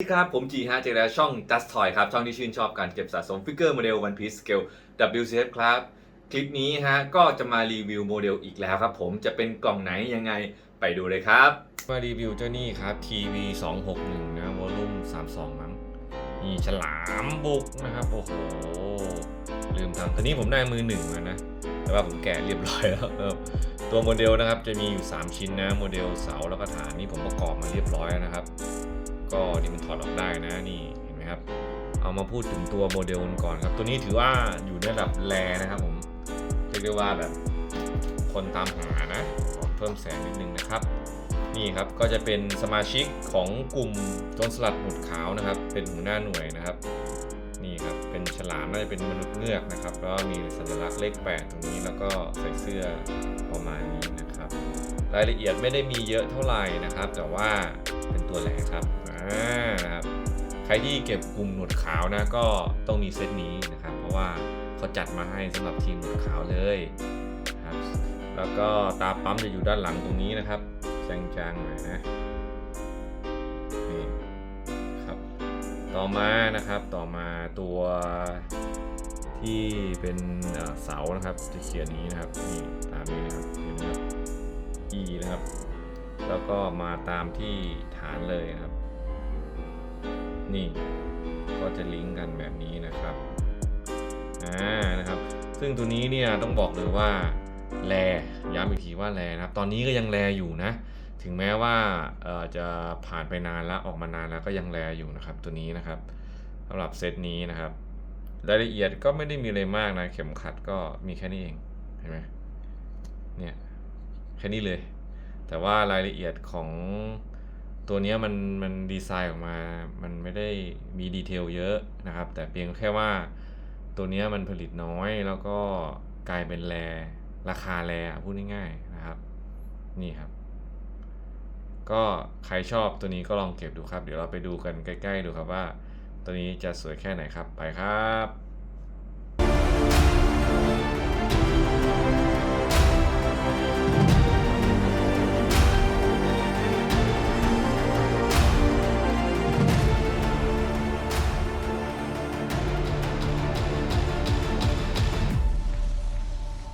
สวัสดีครับ ผมจีฮะเจอแล้วช่อง Just Toy ครับ ช่องที่ชื่นชอบการเก็บสะสมฟิกเกอร์โมเดล One Piece Scale WCF ครับ คลิปนี้ฮะ ก็จะมารีวิวโมเดลอีกแล้วครับผมจะเป็นกล่องไหนยังไงไปดูเลยครับ มารีวิวเจ้านี่ครับ TV 261 นะวอลลุ่ม 32 มั้งนี่ฉลามบุกนะครับ โอ้โห ลืมทำตอนนี้ผมได้มือหนึ่งแล้วนะ แต่ว่าผมแกะเรียบร้อยแล้วตัวโมเดลนะครับจะมีอยู่ 3 ชิ้นนะโมเดลเสาแล้วก็ฐานนี่ผมประกอบมาเรียบร้อยแล้วนะครับ ก็นี่มันถอดออกได้นะนี่เห็นไหมครับ เอามาพูดถึงตัวโมเดลกันก่อนครับ ตัวนี้ถือว่าอยู่ในระดับแรนะครับผมเรียกได้ว่าแบบคนตามหานะขอเพิ่มแสงนิดนึงนะครับ นี่ครับก็จะเป็นสมาชิกของกลุ่มโจรสลัดหมุดขาวนะครับ เป็นหัวหน้าหน่วยนะครับ นี่ครับเป็นฉลามน่าจะเป็นมนุษย์เงือกนะครับแล้วมีสัญลักษณ์เลขแปดตรงนี้แล้วก็ใส่เสื้อประมาณนี้นะครับ รายละเอียดไม่ได้มีเยอะเท่าไหร่นะครับ แต่ว่าเป็นตัวแหลครับ อ่าครับใครที่เก็บกลุ่มหนวดขาวนะก็ต้องมีเซตนี้นะครับ เพราะว่าเขาจัดมาให้สำหรับทีมหนวดขาวเลยครับแล้วก็ตาปั๊มจะอยู่ด้านหลังตรงนี้นะครับแจงๆหน่อยนะนี่ครับต่อมานะครับต่อมาตัวที่เป็นเอ่อเสานะครับจะเขียนนี้นะครับนี่ตามนี้นะครับเห็นไหมครับ E นะครับ แล้วก็มาตามที่ฐานเลยนะครับ นี่ก็จะลิงก์กันแบบนี้นะครับอ่านะครับซึ่งตัวนี้เนี่ยต้องบอกเลยว่าแรย้ำอีกทีว่าแรนะครับ ตอนนี้ก็ยังแรอยู่นะ ถึงแม้ว่าจะผ่านไปนานแล้วออกมานานแล้วก็ยังแรอยู่นะครับ ตัวนี้นะครับสำหรับเซตนี้นะครับรายละเอียดก็ไม่ได้มีอะไรมากนะ เข็มขัดก็มีแค่นี้เองเห็นไหมเนี่ยแค่นี้เลย แต่ว่ารายละเอียดของ ตัวนี้มันมันดีไซน์ออกมา มันไม่ได้มีดีเทลเยอะนะครับ แต่เพียงแค่ว่าตัวนี้มันผลิตน้อยแล้วก็กลายเป็นแรราคาแรพูดง่ายๆนะครับ นี่ครับ ก็ใครชอบตัวนี้ก็ลองเก็บดูครับ เดี๋ยวเราไปดูกันใกล้ ๆ ดูครับว่า ตัวนี้จะสวยแค่ไหนครับไปครับ